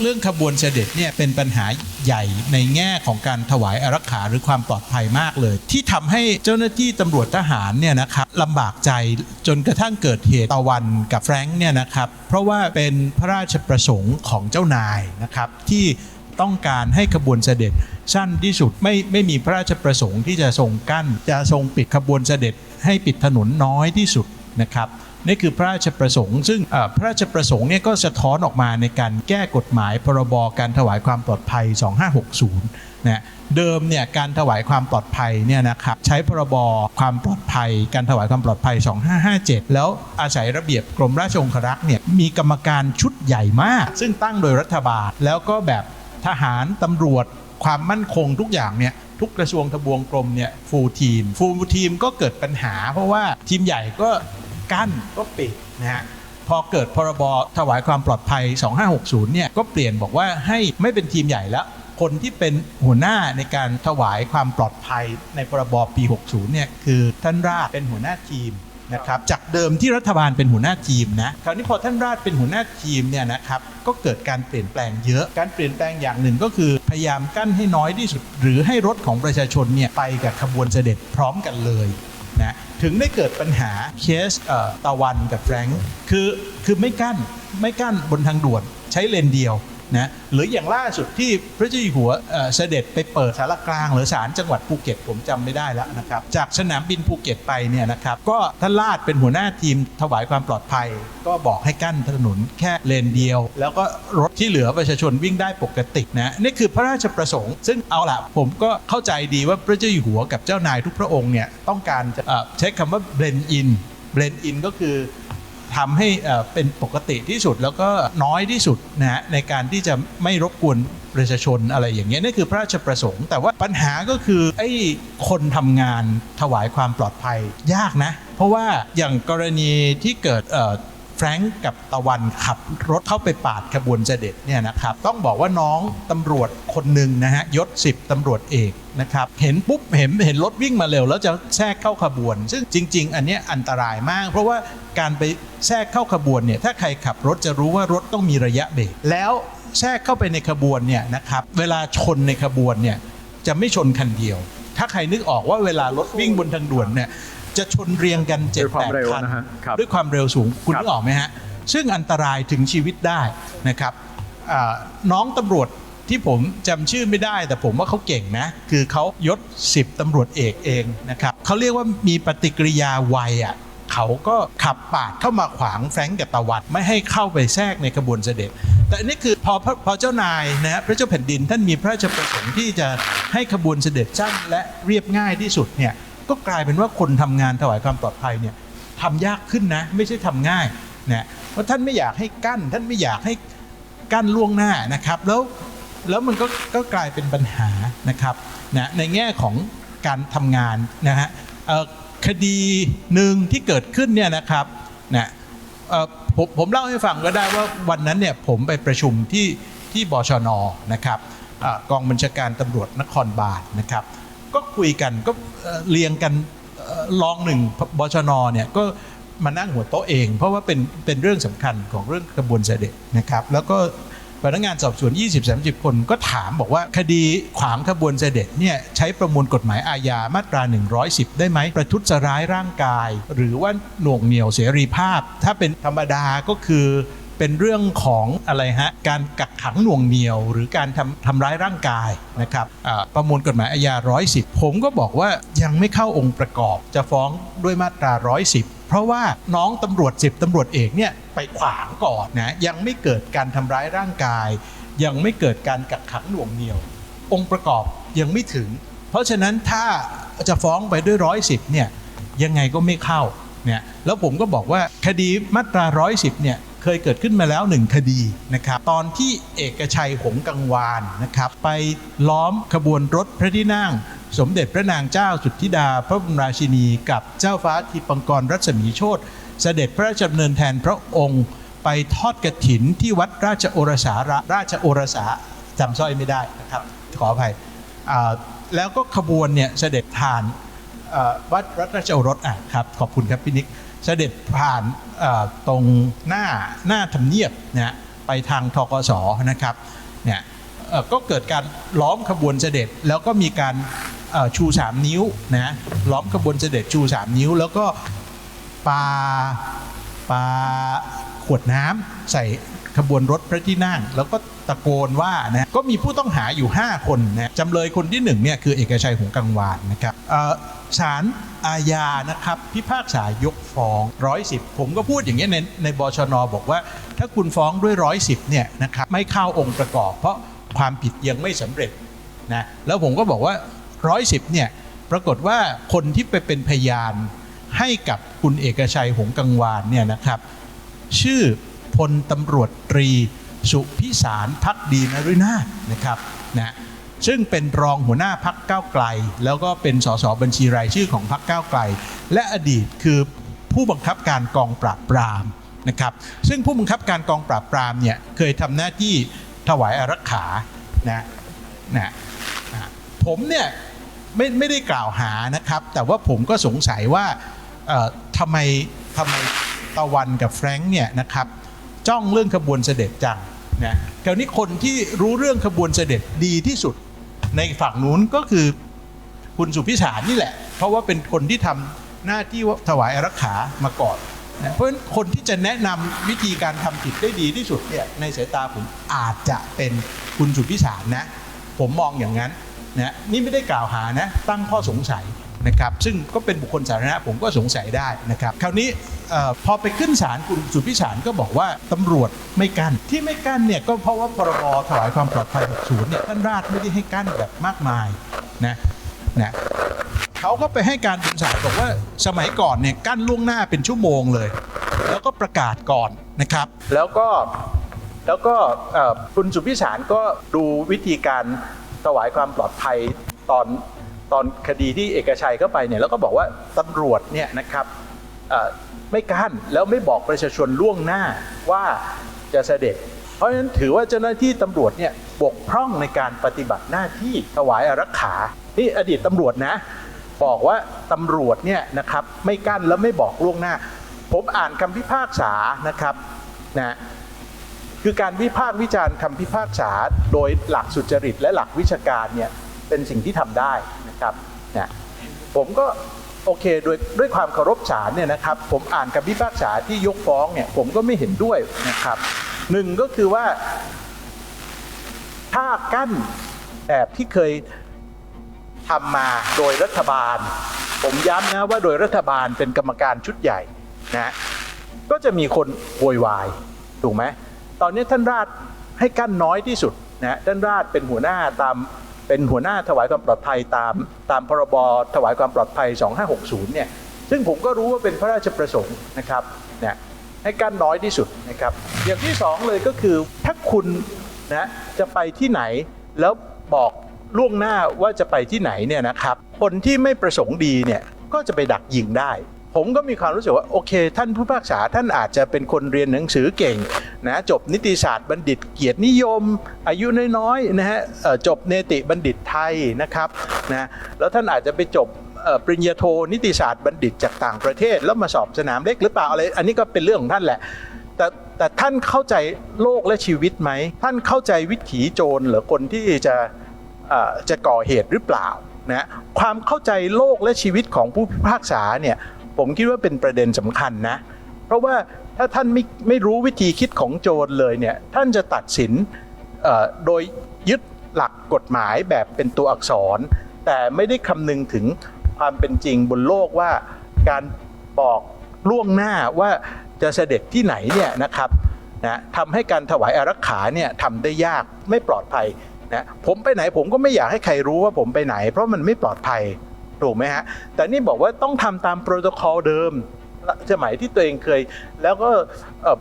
เรื่องขบวนเสด็จเนี่ยเป็นปัญหาใหญ่ในแง่ของการถวายอารักขาหรือความปลอดภัยมากเลย ที่ทำให้เจ้าหน้าที่ตำรวจทหารเนี่ยนะครับลำบากใจจนกระทั่งเกิดเหตุตะวันกับแฟรงค์เนี่ยนะครับเพราะว่าเป็นพระราชประสงค์ของเจ้านายนะครับที่ต้องการให้ขบวนเสด็จสั้นที่สุดไม่ไม่มีพระราชประสงค์ที่จะทรงกั้น จะทรงปิดขบวนเสด็จให้ปิดถนนน้อยที่สุดนะครับนี่คือพระราชประสงค์ ซึ่งพระราชประสงค์เนี่ยก็สะท้อนออกมาในการแก้กฎหมายพรบการถวายความปลอดภัย 2560นะเดิมเนี่ยการถวายความปลอดภัยเนี่ยนะครับใช้พรบความปลอดภัย การถวายความปลอดภัย 2557 แล้วอาศัยระเบียบกรมราชองครักษ์เนี่ยมีกรรมการชุดใหญ่มาก ซึ่งตั้งโดยรัฐบาล แล้วก็แบบทหารตำรวจความมั่นคงทุกอย่างเนี่ยทุกกระทรวงทบวงกรมเนี่ยฟูลทีมฟูลทีมก็เกิดปัญหา เพราะว่าทีมใหญ่ก็ กั้นก็ปิดนะฮะพอเกิดพรบถวายความปลอดภัย 2560 เนี่ยก็เปลี่ยนบอกว่าให้ไม่เป็นทีมใหญ่แล้ว คนที่เป็นหัวหน้าในการถวายความปลอดภัยในพรบปี 60 เนี่ยคือท่านราชเป็นหัวหน้าทีมนะครับจากเดิมที่รัฐบาลเป็นหัวหน้าทีมนะคราวนี้พอท่านราชเป็นหัวหน้าทีมเนี่ยนะครับก็เกิดการเปลี่ยนแปลงเยอะการเปลี่ยนแปลงอย่างหนึ่งก็คือ พยายามกั้นให้น้อยที่สุด หรือให้รถของประชาชนเนี่ยไปกับขบวนเสด็จพร้อมกันเลยนะ ถึงได้เกิดปัญหาเคสเอ่อตะวันกับแฟรงค์คือคือไม่กั้นไม่กั้นบนทางด่วนใช้เลนเดียว นะหรืออย่างล่าสุดที่พระเจ้าอยู่หัวเสด็จไปเปิดสารกลางหรือศาลจังหวัดภูเก็ตผมจำไม่ได้แล้วนะครับจากสนามบินภูเก็ตไปเนี่ยนะครับก็ท่านลาดเป็นหัวหน้าทีมถวายความปลอดภัย ก็บอกให้กั้นถนนแค่เลนเดียว แล้วก็รถที่เหลือประชาชนวิ่งได้ปกตินะนี่คือพระราชประสงค์ ซึ่งเอาล่ะผมก็เข้าใจดีว่าพระเจ้าอยู่หัวกับเจ้านายทุกพระองค์เนี่ยต้องการจะเอ่อใช้คำว่า blend in blend in ก็คือ ทำให้เป็นปกติที่สุดแล้วก็น้อยที่สุดนะฮะในการที่จะไม่รบกวนประชาชนอะไรอย่างเงี้ยนี่คือพระราชประสงค์ แต่ว่าปัญหาก็คือไอ้คนทำงานถวายความปลอดภัยยากนะ เพราะว่าอย่างกรณีที่เกิดเอ่อ แฟรงก์กับตะวันขับรถเข้าไปปาดขบวนเสด็จเนี่ยนะครับต้องบอกว่าน้องตำรวจคนหนึ่งนะฮะยศ10ตำรวจเอกนะครับเห็นปุ๊บเห็นเห็นรถวิ่งมาเร็ว แล้วจะแทรกเข้าขบวน ซึ่งจริง ๆ อันนี้อันตรายมาก เพราะว่าการไปแทรกเข้าขบวนเนี่ยถ้าใครขับรถจะรู้ว่ารถต้องมีระยะเบรกแล้วแทรกเข้าไปในขบวนเนี่ยนะครับเวลาชนในขบวนเนี่ยจะไม่ชนคันเดียว ถ้าใครนึกออกว่าเวลารถวิ่งบนทางด่วนเนี่ย จะชนเรียงกันเจ็ดด้วยคแปวามดเร็วคันนะฮะครับ ด้วยความเร็วสูงคุณครับนึกออกไหมฮะ ซึ่งอันตรายถึงชีวิตได้นะครับอ่าน้องตำรวจที่ผมจำชื่อไม่ได้ แต่ผมว่าเขาเก่งนะ คือเขายศ10ตำรวจเอกเองนะครับเขาเรียกว่ามีปฏิกิริยาไวอะ เขาก็ขับปาดเข้ามาขวางแฟรงก์กับตะวันไม่ให้เข้าไปแทรกในขบวนเสด็จ แต่อันนี่คือพอพอพอเจ้านายนะฮะพระเจ้าแผ่นดินท่านมีพระราชประสงค์ที่จะให้ขบวนเสด็จสั้นและเรียบง่ายที่สุดเนี่ย ก็กลายเป็นว่าคนทำงานถวายความปลอดภัยเนี่ยทำยากขึ้นนะ ไม่ใช่ทำง่ายนะเพราะท่านไม่อยากให้กั้น ท่านไม่อยากให้กั้นล่วงหน้านะครับ แล้วแล้วมันก็ก็กลายเป็นปัญหานะครับนะในแง่ของการทำงานนะฮะคดีหนึ่งที่เกิดขึ้นเนี่ยนะครับนะผมผมเล่าให้ฟังก็ได้ว่าวันนั้นเนี่ยผมไปประชุมที่ที่บชนนะครับอกองบัญชาการตำรวจนครบาลนะครับ ก็คุยกันก็เอ่อเรียงกันเอ่อรองหนึ่งบชนเนี่ยก็มานั่งหัวโต๊ะเอง เพราะว่าเป็นเป็นเรื่องสำคัญของเรื่องกระบวนเสด็จนะครับ แล้วก็พนักงานสอบสวน 20-30 คนก็ถามบอกว่าคดีขวางขบวนเสด็จเนี่ยใช้ประมวลกฎหมายอาญามาตรา 110 ได้ไหม ประทุษร้ายร่างกาย หรือว่าหน่วงเหนี่ยวเสรีภาพ ถ้าเป็นธรรมดาก็คือเป็นเรื่องของอะไรฮะ การกัก ขังหน่วงเหนียวหรือการทำทำร้ายร่างกายนะครับประมวลกฎหมายอาญา 110 ผมก็บอกว่ายังไม่เข้าองค์ประกอบจะฟ้องด้วยมาตรา 110 เพราะว่าน้องตำรวจ10ตำรวจเอกเนี่ยไปขวางก่อนนะยังไม่เกิดการทำร้ายร่างกาย ยังไม่เกิดการกักขังหน่วงเหนียว องค์ประกอบยังไม่ถึง เพราะฉะนั้นถ้าจะฟ้องไปด้วยร้อยสิบเนี่ยยังไงก็ไม่เข้าเนี่ยแล้วผมก็บอกว่าคดีมาตราร้อยสิบเนี่ย เคยเกิดขึ้นมาแล้วหนึ่งคดีนะครับตอนที่เอกชัยหงกังวานนะครับไปล้อมขบวนรถพระที่นั่ง สมเด็จพระนางเจ้าสุทธิดา พระบรมราชินีกับเจ้าฟ้าทิปังกรรัศมีโชตเสด็จพระราชดำเนินแทนพระองค์ไปทอดกระถินที่วัดราชโอรสาระราชโอรสาจำสร้อยไม่ได้นะครับขออภัยแล้วก็ขบวนเนี่ยเสด็จผ่านวัดรัชโอรสอะครับขอบคุณครับพี่นิก เสด็จผ่านตรงหน้าหน้าทำเนียบนะไปทางทกศนะครับเนี่ยก็เกิดการล้อมขบวนเสด็จแล้วก็มีการชู 3 นิ้วนะล้อมขบวนเสด็จชู 3 นิ้ว แล้วก็ปาปาขวดน้ำใส่ ขบวนรถพระที่นั่ง แล้วก็ตะโกนว่านะก็มีผู้ต้องหาอยู่ 5 คนนะจำเลยคนที่1เนี่ยคือเอกชัยหงกังวานนะครับศาลอาญานะครับพิพากษายกฟ้องร้อยสิบผมก็พูดอย่างนี้ในในบชนบอกว่า ถ้าคุณฟ้องด้วยร้อยสิบเนี่ยนะครับไม่เข้าองค์ประกอบ เพราะความผิดยังไม่สำเร็จนะแล้วผมก็บอกว่าร้อยสิบเนี่ยปรากฏว่าคนที่ไปเป็นพยานให้กับคุณเอกชัยหงกังวานเนี่ยนะครับ ชื่อ พลตำรวจตรี สุพิสารพักดีนฤนาถนะครับนะซึ่งเป็นรองหัวหน้าพักก้าวไกล แล้วก็เป็นสสบัญชีรายชื่อของพักก้าวไกล และอดีตคือผู้บังคับการกองปราบปรามนะครับซึ่งผู้บังคับการกองปราบปรามเนี่ยเคยทำหน้าที่ถวายอารักขานะนะอะผมเนี่ยไม่ไม่ได้กล่าวหานะครับ แต่ว่าผมก็สงสัยว่าเอ่อทำไมทำไมตะวันกับแฟรงค์เนี่ยนะครับ จ้องเรื่องขบวนเสด็จจังนะคราวนี้คนที่รู้เรื่องขบวนเสด็จดีที่สุดในฝั่งนู้นก็คือคุณสุพิสารนี่แหละ เพราะว่าเป็นคนที่ทำหน้าที่ถวายอารักขามาก่อนนะเพราะฉะนั้นคนที่จะแนะนำวิธีการทำผิดได้ดีที่สุดเนี่ยในสายตาผมอาจจะเป็นคุณสุพิสารนะ ผมมองอย่างนั้นนะนี่ไม่ได้กล่าวหานะตั้งข้อสงสัยนะครับ ซึ่งก็เป็นบุคคลสาธารณะผมก็สงสัยได้นะครับ คราวนี้ พอไปขึ้นศาลคุณสุพิสารก็บอกว่าตำรวจไม่กั้นที่ไม่กั้นเนี่ยก็เพราะว่าพรบถวายความปลอดภัย60เนี่ยท่านราชไม่ได้ให้กั้นแบบมากมายนะนะเขาก็ไปให้การบนศาลบอกว่าสมัยก่อนเนี่ยกั้นล่วงหน้าเป็นชั่วโมงเลย แล้วก็ประกาศก่อนนะครับ แล้วก็แล้วก็คุณสุพิสารก็ดูวิธีการถวายความปลอดภัยตอนตอนคดีที่เอกชัยเข้าไปเนี่ยแล้วก็บอกว่าตำรวจเนี่ยนะครับ ไม่กั้นแล้วไม่บอกประชาชนล่วงหน้าว่าจะเสด็จ เพราะฉะนั้นถือว่าเจ้าหน้าที่ตำรวจเนี่ยบกพร่องในการปฏิบัติหน้าที่ถวายอารักขานี่อดีตตำรวจนะ บอกว่าตำรวจเนี่ยนะครับไม่กั้นแล้วไม่บอกล่วงหน้า ผมอ่านคำพิพากษานะครับนะคือการวิพากษ์วิจารณ์คำพิพากษาโดยหลักสุจริตและหลักวิชาการเนี่ยเป็นสิ่งที่ทำได้นะครับนะผมก็ โอเคโดยด้วยความเคารพศาลเนี่ยนะครับผมอ่านคำพิพากษาที่ยกฟ้องเนี่ยผมก็ไม่เห็นด้วยนะครับหนึ่งก็คือว่า ถ้ากั้นแบบที่เคยทำมาโดยรัฐบาล ผมย้ำนะว่าโดยรัฐบาลเป็นกรรมการชุดใหญ่นะก็จะมีคนโวยวายถูกไหมตอนนี้ท่านราชให้กั้นน้อยที่สุดนะท่านราชเป็นหัวหน้าตาม เป็นหัวหน้าถวายความปลอดภัยตามตามพรบถวายความปลอดภัย 2560 เนี่ย ซึ่งผมก็รู้ว่าเป็นพระราชประสงค์นะครับเนะให้กั้นน้อยที่สุดนะครับ อย่างที่สองเลยก็คือถ้าคุณนะจะไปที่ไหนแล้วบอกล่วงหน้าว่าจะไปที่ไหนเนี่ยนะครับ คนที่ไม่ประสงค์ดีเนี่ยก็จะไปดักยิงได้ ผมก็มีความรู้สึกว่าโอเค ท่านผู้พิพากษาท่านอาจจะเป็นคนเรียนหนังสือเก่งนะจบนิติศาสตร์บัณฑิตเกียรตินิยม อายุน้อยๆนะฮะจบเนติบัณฑิตไทยนะครับนะแล้วท่านอาจจะไปจบปริญญาโทนิติศาสตร์บัณฑิตจากต่างประเทศ แล้วมาสอบสนามเล็กหรือเปล่าอะไรอันนี้ก็เป็นเรื่องของท่านแหละแต่แต่ท่านเข้าใจโลกและชีวิตไหม ท่านเข้าใจวิถีโจรหรือคนที่จะจะก่อเหตุหรือเปล่านะความเข้าใจโลกและชีวิตของผู้พิพากษาเนี่ย ผมคิดว่าเป็นประเด็นสำคัญนะ เพราะว่าถ้าท่านไม่ไม่รู้วิธีคิดของโจรเลยเนี่ยท่านจะตัดสินโดยยึดหลักกฎหมายแบบเป็นตัวอักษร แต่ไม่ได้คำนึงถึงความเป็นจริงบนโลกว่าการบอกล่วงหน้าว่าจะเสด็จที่ไหนเนี่ยนะครับนะทำให้การถวายอารักขาเนี่ยทำได้ยากไม่ปลอดภัยนะผมไปไหนผมก็ไม่อยากให้ใครรู้ว่าผมไปไหน เพราะมันไม่ปลอดภัย ถูกไหมฮะ แต่นี่บอกว่าต้องทำตามโปรโตคอลเดิมสมัยที่ตัวเองเคย แล้วก็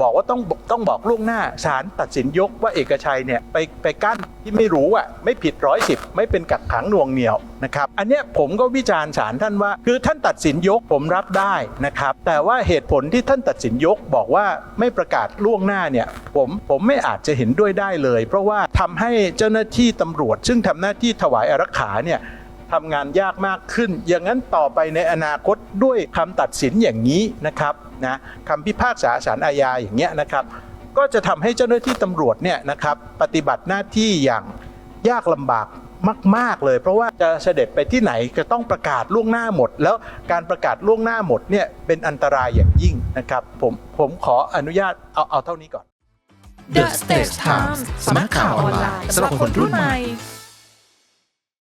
บอกว่าต้องต้องบอกล่วงหน้าศาลตัดสินยกว่าเอกชัยเนี่ยไปไปกั้นที่ไม่รู้อะไม่ผิดร้อยสิบไม่เป็นกักขังหน่วงเหนียวนะครับอันเนี้ยผมก็วิจารณ์ศาลท่านว่า คือท่านตัดสินยกผมรับได้นะครับ แต่ว่าเหตุผลที่ท่านตัดสินยกบอกว่าไม่ประกาศล่วงหน้าเนี่ยผมผมไม่อาจจะเห็นด้วยได้เลย เพราะว่าทำให้เจ้าหน้าที่ตำรวจ ซึ่งทำหน้าที่ถวายอารักขาเนี่ย ทำงานยากมากขึ้น อย่างนั้นต่อไปในอนาคตด้วยคำตัดสินอย่างนี้นะครับนะคำพิพากษาศาลอาญาอย่างเงี้ยนะครับ ก็จะทำให้เจ้าหน้าที่ตำรวจเนี่ยนะครับปฏิบัติหน้าที่อย่างยากลำบากมาก ๆ เลย เพราะว่าจะเสด็จไปที่ไหนก็ต้องประกาศล่วงหน้าหมด แล้วการประกาศล่วงหน้าหมดเนี่ยเป็นอันตรายอย่างยิ่งนะครับ ผมผมขออนุญาตเอาเอาเท่านี้ก่อน The Stage Times สำนักข่าวออนไลน์สำหรับคนรุ่นใหม่